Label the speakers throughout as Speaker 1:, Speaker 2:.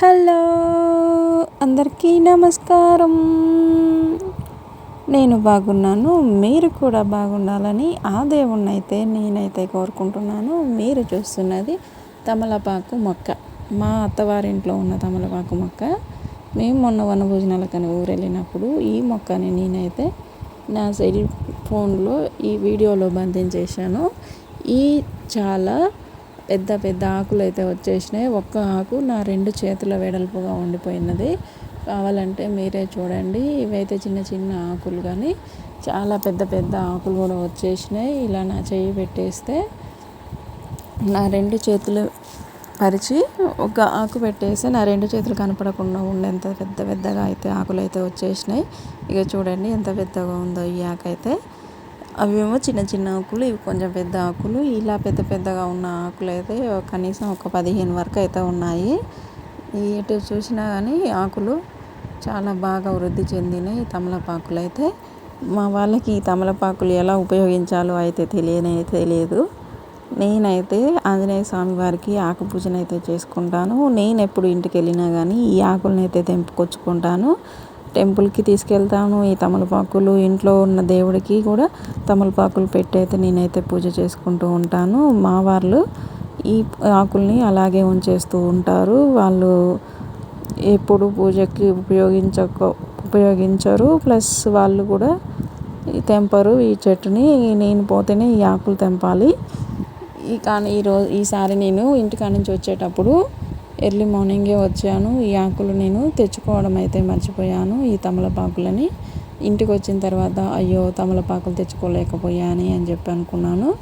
Speaker 1: Hello అందరికీ నమస్కారం. నేను బాగున్నాను మీరు కూడా బాగుండాలని ఆ దేవుణ్ణి అయితే నేనైతే కోరుకుంటున్నాను. మీరు చూస్తున్నది తమలపాకు మొక్క. మా అత్తవారింట్లో ఉన్న తమలపాకు మొక్క. మేము మొన్న వనభోజనాలకని ఊరు వెళ్ళినప్పుడు ఈ మొక్కని నేనైతే నా సెల్ ఫోన్లో ఈ వీడియోలో బంధించేశాను. ఈ చాలా పెద్ద పెద్ద ఆకులు అయితే వచ్చేసినాయి. ఒక్క ఆకు నా రెండు చేతుల వెడల్పుగా ఉండిపోయినది. కావాలంటే మీరే చూడండి. ఇవైతే చిన్న చిన్న ఆకులు కానీ చాలా పెద్ద పెద్ద ఆకులు కూడా వచ్చేసినాయి. ఇలా నా చెయ్యి పెట్టేస్తే నా రెండు చేతులు పరిచి ఒక ఆకు పెట్టేసి నా రెండు చేతులు కనపడకుండా ఉండేంత పెద్ద పెద్దగా అయితే ఆకులు అయితే వచ్చేసినాయి. ఇక చూడండి ఎంత పెద్దగా ఉందో ఈ ఆకు అయితే అవేమో చిన్న చిన్న ఆకులు ఇవి కొంచెం పెద్ద ఆకులు. ఇలా పెద్ద పెద్దగా ఉన్న ఆకులు అయితే కనీసం ఒక పదిహేను వరకు అయితే ఉన్నాయి. ఎటు చూసినా కానీ ఆకులు చాలా బాగా వృద్ధి చెందినాయి తమలపాకులు అయితే. మా వాళ్ళకి ఈ తమలపాకులు ఎలా ఉపయోగించాలో అయితే తెలియనే తెలియదు. నేనైతే ఆంజనేయ స్వామి వారికి ఆకు పూజనైతే చేసుకుంటాను. నేను ఎప్పుడు ఇంటికి వెళ్ళినా కానీ ఈ ఆకులను అయితే తెంపుకొచ్చుకుంటాను. టెంపుల్కి తీసుకెళ్తాను. ఈ తమలపాకులు ఇంట్లో ఉన్న దేవుడికి కూడా తమలపాకులు పెట్టయితే నేనైతే పూజ చేసుకుంటూ ఉంటాను. మా వాళ్ళు ఈ ఆకుల్ని అలాగే ఉంచేస్తూ ఉంటారు. వాళ్ళు ఎప్పుడు పూజకి ఉపయోగించక ఉపయోగించరు. ప్లస్ వాళ్ళు కూడా తెంపరు ఈ చెట్టుని. నేను పోతేనే ఈ ఆకులు తెంపాలి. ఈ కానీ ఈరోజు ఈసారి నేను ఇంటికాడ నుంచి వచ్చేటప్పుడు ఎర్లీ మార్నింగే వచ్చాను. ఈ ఆకులు నేను తెచ్చుకోవడం అయితే మర్చిపోయాను. ఈ తమలపాకులని ఇంటికి వచ్చిన తర్వాత అయ్యో తమలపాకులు తెచ్చుకోలేకపోయాని అని చెప్పి అనుకున్నాను.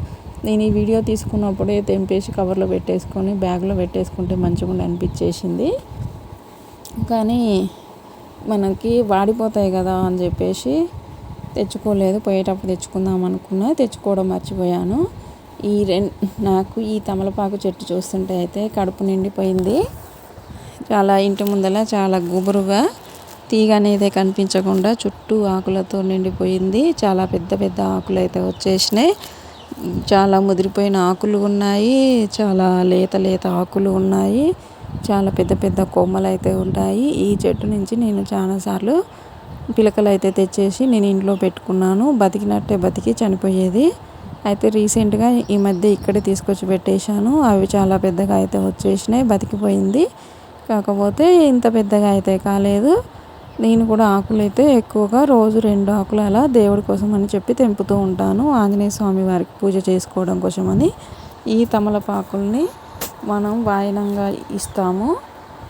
Speaker 1: నేను ఈ వీడియో తీసుకున్నప్పుడే తెంపేసి కవర్లో పెట్టేసుకొని బ్యాగ్లో పెట్టేసుకుంటే మంచిగా అనిపించేసింది. కానీ మనకి వాడిపోతాయి కదా అని చెప్పేసి తెచ్చుకోలేదు. పోయేటప్పుడు తెచ్చుకుందాం అనుకున్నా. తెచ్చుకోవడం మర్చిపోయాను. ఈ రెం నాకు ఈ తమలపాకు చెట్టు చూస్తుంటే అయితే కడుపు నిండిపోయింది. చాలా ఇంటి ముందర చాలా గుబురుగా తీగ అనేది కనిపించకుండా చుట్టూ ఆకులతో నిండిపోయింది. చాలా పెద్ద పెద్ద ఆకులు అయితే వచ్చేసినాయి. చాలా ముదిరిపోయిన ఆకులు ఉన్నాయి. చాలా లేత లేత ఆకులు ఉన్నాయి. చాలా పెద్ద పెద్ద కొమ్మలు అయితే ఉంటాయి. ఈ చెట్టు నుంచి నేను చాలాసార్లు పిలకలు అయితే తెచ్చేసి నేను ఇంట్లో పెట్టుకున్నాను. బతికినట్టే బతికి చనిపోయేది. అయితే రీసెంట్గా ఈ మధ్య ఇక్కడే తీసుకొచ్చి పెట్టేశాను. అవి చాలా పెద్దగా అయితే వచ్చేసినాయి బతికిపోయింది. కాకపోతే ఇంత పెద్దగా అయితే కాలేదు. నేను కూడా ఆకులు అయితే ఎక్కువగా రోజు రెండు ఆకులు అలా దేవుడి కోసం అని చెప్పి తెంపుతూ ఉంటాను. ఆంజనేయ స్వామి వారికి పూజ చేసుకోవడం కోసమని ఈ తమలపాకుల్ని మనం వాయనంగా ఇస్తాము.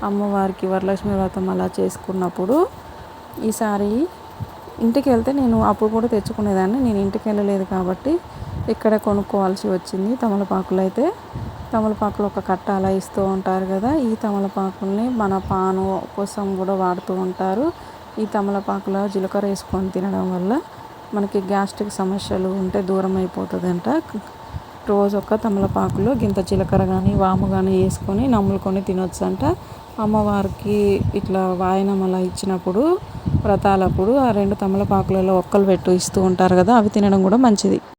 Speaker 1: అమ్మవారికి వరలక్ష్మి వ్రతం అలా చేసుకున్నప్పుడు ఈసారి ఇంటికి వెళ్తే నేను అప్పుడు కూడా తెచ్చుకునేదాన్ని. నేను ఇంటికి వెళ్ళలేదు కాబట్టి ఇక్కడ కొనుక్కోవాల్సి వచ్చింది తమలపాకులు అయితే. తమలపాకులు ఒక కట్ట అలా ఇస్తూ ఉంటారు కదా ఈ తమలపాకుల్ని మన పాను కోసం కూడా వాడుతూ ఉంటారు. ఈ తమలపాకులో జీలకర్ర వేసుకొని తినడం వల్ల మనకి గ్యాస్ట్రిక్ సమస్యలు ఉంటే దూరం అయిపోతుందంట. రోజు ఒక తమలపాకులో గింత జీలకర్ర కానీ వాము కానీ వేసుకొని నమ్ములుకొని తినొచ్చంట. అమ్మవారికి ఇట్లా వాయనం అలా ఇచ్చినప్పుడు వ్రతాలప్పుడు ఆ రెండు తమలపాకులలో ఒక్కలు పెట్టు ఇస్తూ ఉంటారు కదా అవి తినడం కూడా మంచిది.